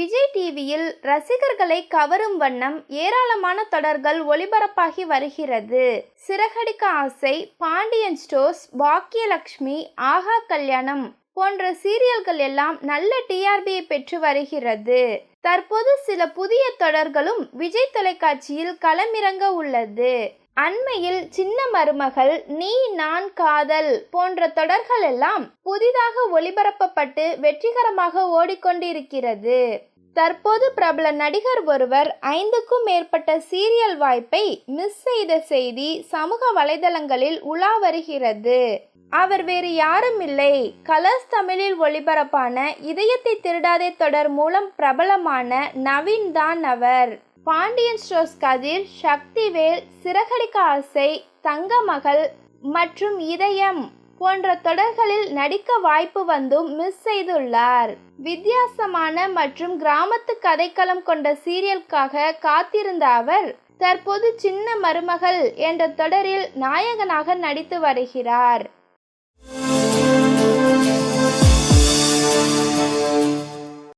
விஜய் டிவியில் ரசிகர்களை கவரும் வண்ணம் ஏராளமான தொடர்கள் ஒளிபரப்பாகி வருகிறது. சிறகடிக்க ஆசை பாண்டியன் ஸ்டோர்ஸ் பாக்கியலட்சுமி ஆகா கல்யாணம் போன்ற சீரியல்கள் எல்லாம் நல்ல டிஆர்பியை பெற்று வருகிறது. தற்போது சில புதிய தொடர்களும் விஜய் தொலைக்காட்சியில் களமிறங்க உள்ளது. அண்மையில் சின்ன மருமகள் நீ நான் காதல் போன்ற தொடர்கள் எல்லாம் புதிதாக ஒளிபரப்பப்பட்டு வெற்றிகரமாக ஓடிக்கொண்டிருக்கிறது. தற்போது பிரபல நடிகர் ஒருவர் ஐந்துக்கும் மேற்பட்ட சீரியல் வாய்ப்பை மிஸ் செய்த செய்தி சமூக வலைதளங்களில் உலா வருகிறது. அவர் வேறு யாரும் இல்லை. கலர்ஸ் தமிழில் ஒளிபரப்பான இதயத்தை திருடாதே தொடர் மூலம் பிரபலமான நவீன் தான் அவர். பாண்டியன் ஸ்டோர்ஸ் கதிர் சக்திவேல் சிறகடிக்க ஆசை தங்கமகள் மற்றும் இதயம் போன்ற தொடர்களில் நடிக்க வாய்ப்பு வந்தும் மிஸ் செய்துள்ளார். வித்தியாசமான மற்றும் கிராமத்து கதைக்களம் கொண்ட சீரியலுக்காக காத்திருந்த அவர் தற்போது சின்ன மருமகள் என்ற தொடரில் நாயகனாக நடித்து வருகிறார்.